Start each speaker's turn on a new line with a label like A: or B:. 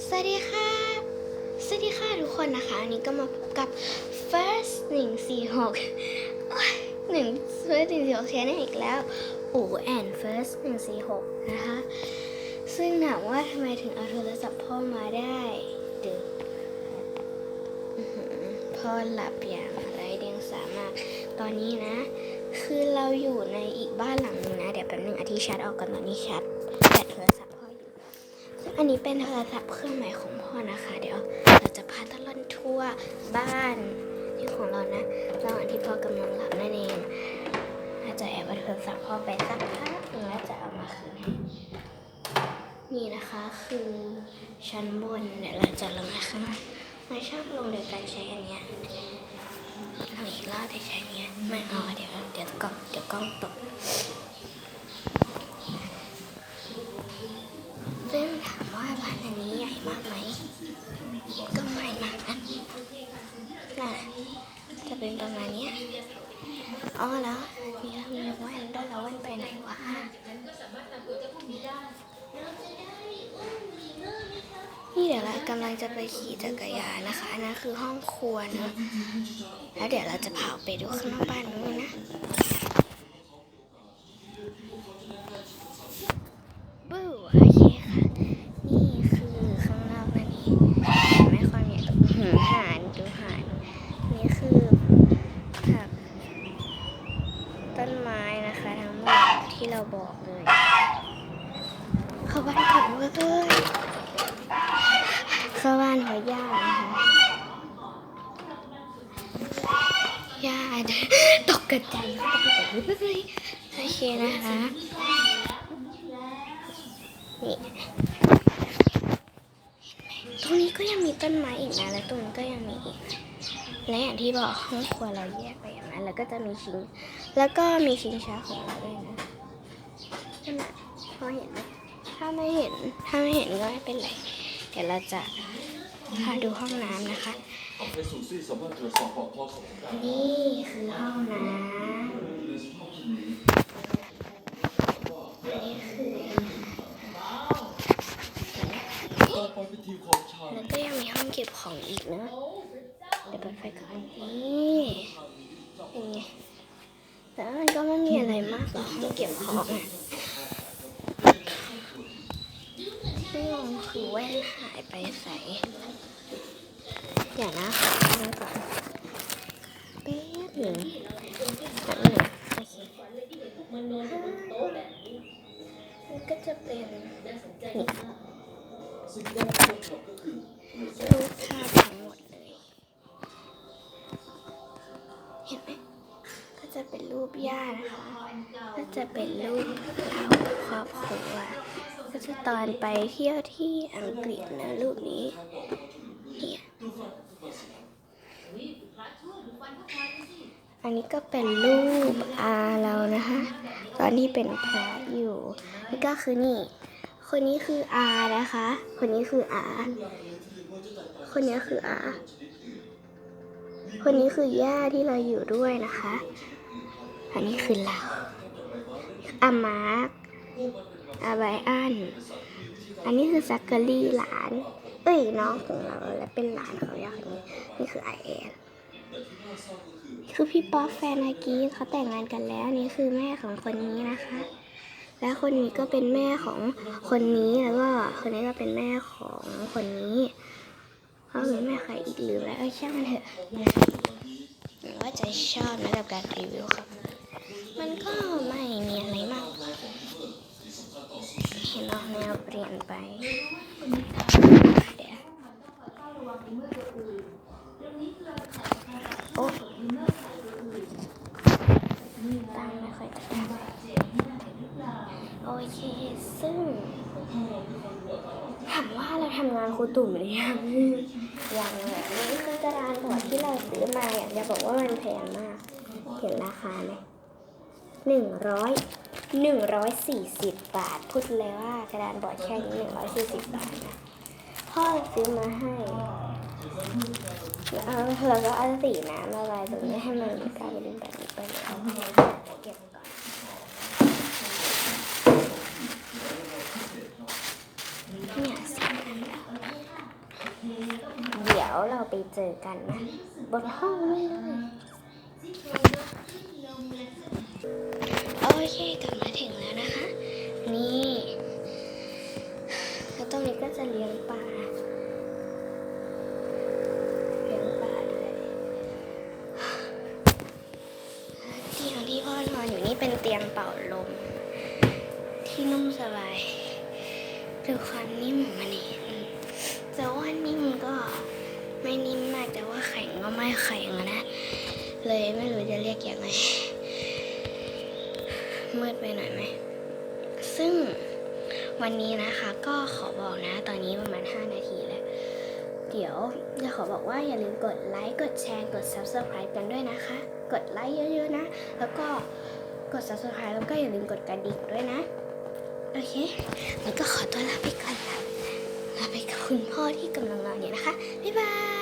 A: สวัสดีค่ะ สวัสดีค่ะทุกคนนะคะอันนี้ก็มาพบกับ first 146หนึ่ง first 146แชนอีกแล้วอู and first 146 นะคะ ซึ่งถามว่าทำไมถึงเอาโทรศัพท์พ่อมาได้ดึกพ่อหลับอย่างไรเดียงสามารถตอนนี้นะ คือเราอยู่ในอีกบ้านหลังหนึงนะ เดี๋ยวแป๊บนึงอาทิตย์ชัดออกก่อนตอนนี้ชัดแบตโทรศัพท์ อันนี้เป็นโทรศัพท์เครื่องใหม่ของพ่อนะคะ เดี๋ยวเราจะพาตลอนทั่วบ้านที่ของเรานะระหว่างที่พ่อกำลังหลับนั่นเองเราจะแอบเอาโทรศัพท์พ่อไปสักพักหนึ่งแล้วจะเอามาคืนให้นี่นะคะคือชั้นบนเดี๋ยวเราจะลงมาข้างล่างไม่ชอบลงโดยการใช้อันเนี้ยลองอีกรอบแต่ใช้อันเนี้ยไม่เอาเดี๋ยวเดี๋ยวกล้องเดี๋ยวกล้องตก มากไหม ก็ไม่มากนะน่ะจะเป็นประมาณเนี้ยอ๋อแล้วมีเรามีแว่นด้วยแล้วแว่นไปไหนวะนี่เดี๋ยวเรากำลังจะไปขี่จักรยานนะคะนนั้นคือห้องครัวเนอะแล้วเดี๋ยวเราจะพาไปดูข้างนอกบ้านนู้นนะ บูโอเคค่ะ นี่คือข้างนอกนั่นเองไม่ค่อยมีตรงหืมหานดูหานนี่คือผักต้นไม้นะคะทั้งหมดที่เราบอกเลย เข้าบ้านก่อนเลยเข้าบ้านเขาย่านะคะย่าตกกระจายเข้าไปเลยโอเคนะคะนี่ตรงนี้ก็ยังมีต้นไม้อีกนะและตรงนี้ก็ยังมีอีกและอย่างที่บอกห้องครัวเราแยกไปอย่างนั้นแล้วก็จะมีชิง แล้วก็มีชิงช้าของเราด้วยนะนั่นน่ะพอเห็นไหม ถ้าไม่เห็นถ้าไม่เห็นก็ไม่เป็นไร เดี๋ยวเราจะพาดูห้องน้ำนะคะ
B: นี่คือ
A: ห้องน้ำนนี้คือ
B: ต่อไปเป็นทีมของชาย
A: แล้วก็ยังมีห้องเก็บของอีกนะเดี๋ยวเปิดไฟก่อนนี่เป็นไงแต่ว่ามันก็ไม่มีอะไรมากหรอกห้องเก็บของอะ ซึ่งคือแว่นหายไปใส่เดี๋ยวนะขอดูก่อนแป๊บหนึ่งแป๊บหนึ่งโอเคมันก็จะเป็นนี่
B: สิ่งแรกที่ต้องทำก็คือ
A: รูปภาพทั้งหมดเลย เห็นไหมก็จะเป็นรูปย่านะคะ ก็จะเป็นรูปเราครอบครัว ก็จะตอนไปเที่ยวที่อังกฤษนะรูปนี้เนี่ยอันนี้ก็เป็นรูปอาเรานะคะตอนที่เป็นพระอยู่นี่ก็คือนี่ คนนี้คืออานะคะ คนนี้คืออาคนนี้คืออาคนนี้คือย่าที่เราอยู่ด้วยนะคะ อันนี้คือเราอามาร์ค อาไบอัน อันนี้คือซักเกอรี่หลาน เอ้ยน้องของเราและเป็นหลานของย่าคนนี้นี่คือไอแอนคือพี่ป๊อปแฟนอากีเขาแต่งงานกันแล้วนี่คือแม่ของคนนี้นะคะ และคนนี้ก็เป็นแม่ของคนนี้แล้วก็คนนี้ก็เป็นแม่ของคนนี้เขาหรือแม่ใครอีกหรือแล้วเออช่างมันเถอะหรือว่าจะชอบนะกับการรีวิวครับ มันก็ไม่มีอะไรมาก นออกแนวเปลี่ยนไปโอ้ตั้งไม่ค่อยจะโอเค ซึ่งถามว่าเราทำงานครูตุ่มหรือยังยังเลยนี่คือกระดานบอร์ดที่เราซื้อมาอยากจะบอกว่ามันแพงมาก เห็นราคาไหมหนึ่งร้อย หนึ่งร้อยสี่สิบบาท พูดเลยว่ากระดานบอร์ดแค่นี้หนึ่งร้อยสี่สิบบาทนะพ่อซื้อมาให้เอาแล้วก็เอาสีน้ำละลายตรงนี้ให้มันกลายเป็นแบบนี้ไปเลยเก็บก่อนเนี่ยสีน้ำแล้วยวเราไปเจอกันนะบนห้องเลยโอ นี่เป็นเตียงเป่าลม ที่นุ่มสบายดูความนิ่มของมันนี่อืมแต่ว่านิ่มก็ไม่นิ่มมากแต่ว่าแข็งก็ไม่แข็งนะ เลยไม่รู้จะเรียกยังไงมืดไปหน่อยไหม ซึ่งวันนี้นะคะก็ขอบอกนะ ตอนนี้ประมาณ 5 นาทีแล้ว เดี๋ยวจะขอบอกว่าอย่าลืมกดไลค์ กดแชร์ กด subscribe กันด้วยนะคะ กดไลค์เยอะๆนะ แล้วก็ กด subscribe แล้วก็อย่าลืมกดกระดิ่งด้วยนะ โอเค แล้วก็ขอตัวลาไปก่อนละลาไปกับคุณพ่อที่กำลังนอนอยู่นะคะ บ๊ายบาย